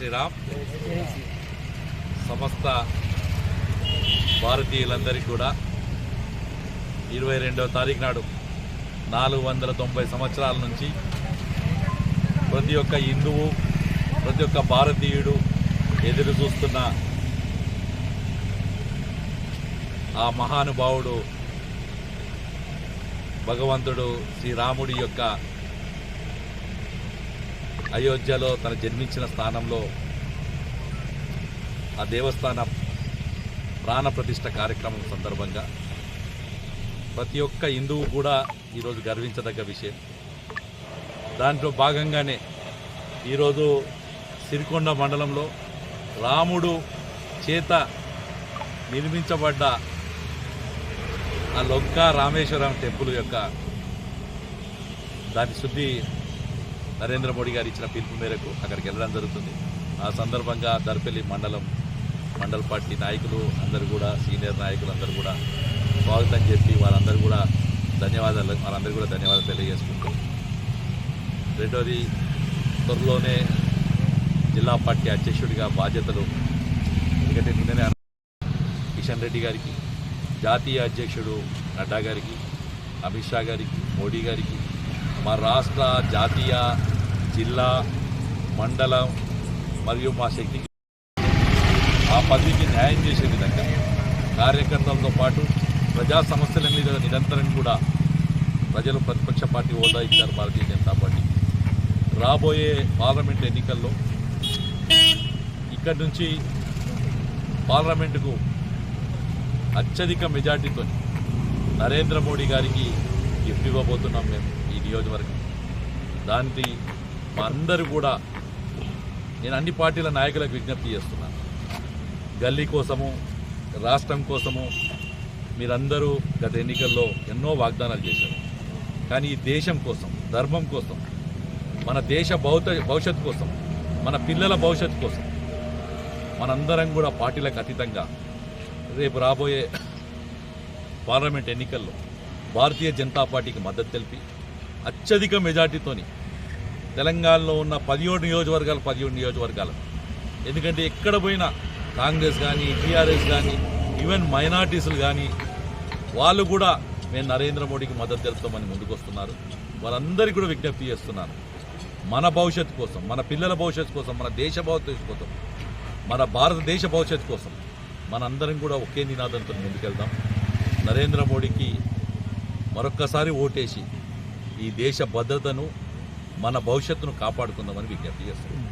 శ్రీరామ్. సమస్త భారతీయులందరికీ కూడా ఇరవై రెండవ తారీఖు నాడు నాలుగు వందల తొంభై సంవత్సరాల నుంచి ప్రతి ఒక్క హిందువు ప్రతి ఒక్క భారతీయుడు ఎదురు చూస్తున్న ఆ మహానుభావుడు భగవంతుడు శ్రీరాముడి యొక్క అయోధ్యలో తన జన్మించిన స్థానంలో ఆ దేవస్థాన ప్రాణ ప్రతిష్ట కార్యక్రమం సందర్భంగా ప్రతి ఒక్క హిందువు కూడా ఈరోజు గర్వించదగ్గ విషయం. దాంట్లో భాగంగానే ఈరోజు సిరికొండ మండలంలో రాముడు చేత నిర్మించబడ్డ ఆ లొంక రామేశ్వరం టెంపుల్ యొక్క దాని శుద్ధి నరేంద్ర మోడీ గారు ఇచ్చిన పిలుపు మేరకు అక్కడికి వెళ్ళడం జరుగుతుంది. ఆ సందర్భంగా దర్పల్లి మండలం మండల పార్టీ నాయకులు అందరూ కూడా సీనియర్ నాయకులు అందరూ కూడా స్వాగతం చెప్పి వారందరూ కూడా ధన్యవాదాలు వారందరూ కూడా ధన్యవాదాలు తెలియజేసుకుంటూ రెండోది త్వరలోనే జిల్లా పార్టీ అధ్యక్షుడిగా బాధ్యతలు ఎందుకంటే నిన్ననే కిషన్ రెడ్డి గారికి జాతీయ అధ్యక్షుడు నడ్డా గారికి అమిత్ షా గారికి మోడీ గారికి మా రాష్ట్ర జాతీయ జిల్లా మండలం మరియు మా శక్తికి ఆ పదవికి న్యాయం చేసే విధంగా కార్యకర్తలతో పాటు ప్రజా సమస్యల మీద నిరంతరం కూడా ప్రజలు ప్రతిపక్ష పార్టీ హోదా ఇచ్చారు భారతీయ జనతా పార్టీ. రాబోయే పార్లమెంట్ ఎన్నికల్లో ఇక్కడి నుంచి పార్లమెంటుకు అత్యధిక మెజార్టీతో నరేంద్ర మోడీ గారికి గిఫ్ట్ ఇవ్వబోతున్నాం మేము. నియోజకవర్గం. దానికి మా అందరూ కూడా నేను అన్ని పార్టీల నాయకులకు విజ్ఞప్తి చేస్తున్నాను గల్లీ కోసము రాష్ట్రం కోసము మీరందరూ గత ఎన్నికల్లో ఎన్నో వాగ్దానాలు చేశారు. కానీ ఈ దేశం కోసం ధర్మం కోసం మన దేశ భౌత భవిష్యత్తు కోసం మన పిల్లల భవిష్యత్తు కోసం మనందరం కూడా పార్టీలకు అతీతంగా రేపు రాబోయే పార్లమెంట్ ఎన్నికల్లో భారతీయ జనతా పార్టీకి మద్దతు తెలిపి అత్యధిక మెజార్టీతోని తెలంగాణలో ఉన్న పదిహేడు నియోజకవర్గాలు పదిహేడు నియోజకవర్గాలు. ఎందుకంటే ఎక్కడ పోయినా కాంగ్రెస్ కానీ టీఆర్ఎస్ కానీ ఈవెన్ మైనార్టీసులు కానీ వాళ్ళు కూడా మేము నరేంద్ర మోడీకి మద్దతు తెలుపుతామని ముందుకు వస్తున్నారు వారందరికీ కూడా విజ్ఞప్తి చేస్తున్నాను. మన భవిష్యత్తు కోసం మన పిల్లల భవిష్యత్తు కోసం మన దేశ భవిష్యత్తు కోసం మన భారతదేశ భవిష్యత్తు కోసం మనందరం కూడా ఒకే నినాదంతో ముందుకెళ్దాం. నరేంద్ర మోడీకి మరొక్కసారి ఓటేసి ఈ దేశ భద్రతను మన భవిష్యత్తును కాపాడుకుందామని విజ్ఞప్తి చేస్తున్నాం.